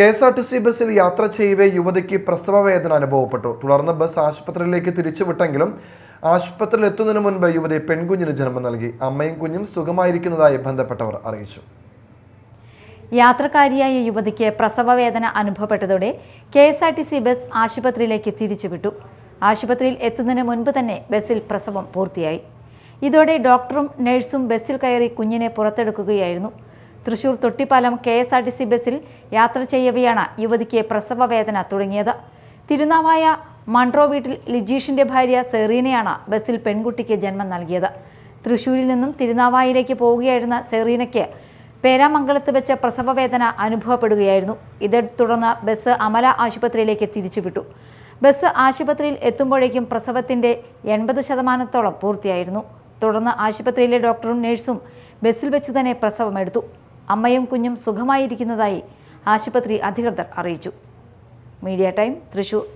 K S R T C ബസ്സിൽ യാത്ര ചെയ്യവേ യുവതിക്ക് പ്രസവ വേദന അനുഭവപ്പെട്ടു. തുടർന്ന് ബസ് ആശുപത്രിയിലേക്ക് തിരിച്ചുവിട്ടെങ്കിലും ആശുപത്രിയിൽ എത്തുന്നതിന് മുൻപ് യുവതി പെൺകുഞ്ഞിന് ജന്മം നൽകി. അമ്മയും കുഞ്ഞും സുഖമായിരിക്കുന്നതായി ബന്ധപ്പെട്ടവർ അറിയിച്ചു. യാത്രക്കാരിയായ യുവതിക്ക് പ്രസവവേദന അനുഭവപ്പെട്ടതോടെ K S R T C bus ആശുപത്രിയിലേക്ക് തിരിച്ചുവിട്ടു. ആശുപത്രിയിൽ എത്തുന്നതിന് മുൻപ് തന്നെ ബസ്സിൽ പ്രസവം പൂർത്തിയായി. ഇതോടെ ഡോക്ടറും നഴ്സും ബസ്സിൽ കയറി കുഞ്ഞിനെ പുറത്തെടുക്കുകയായിരുന്നു. Thrissur Thottippalam K S R T C ബസ്സിൽ യാത്ര ചെയ്യവെയാണ് യുവതിക്ക് പ്രസവവേദന തുടങ്ങിയത്. തിരുനാവായ മൺട്രോ വീട്ടിൽ ലിജീഷിന്റെ ഭാര്യ സെറീനയാണ് ബസ്സിൽ പെൺകുട്ടിക്ക് ജന്മം നൽകിയത്. തൃശൂരിൽ നിന്നും തിരുനാവായിലേക്ക് പോവുകയായിരുന്ന സെറീനയ്ക്ക് പേരാമംഗലത്ത് വെച്ച് പ്രസവവേദന അനുഭവപ്പെടുകയായിരുന്നു. ഇതേ തുടർന്ന് ബസ് അമല ആശുപത്രിയിലേക്ക് തിരിച്ചുവിട്ടു. ബസ് ആശുപത്രിയിൽ എത്തുമ്പോഴേക്കും പ്രസവത്തിന്റെ എൺപത് ശതമാനത്തോളം പൂർത്തിയായിരുന്നു. തുടർന്ന് ആശുപത്രിയിലെ ഡോക്ടറും നഴ്സും ബസ്സിൽ വെച്ച് തന്നെ പ്രസവമെടുത്തു. അമ്മയും കുഞ്ഞും സുഖമായിരിക്കുന്നതായി ആശുപത്രി അധികൃതർ അറിയിച്ചു. Media time Thrissur.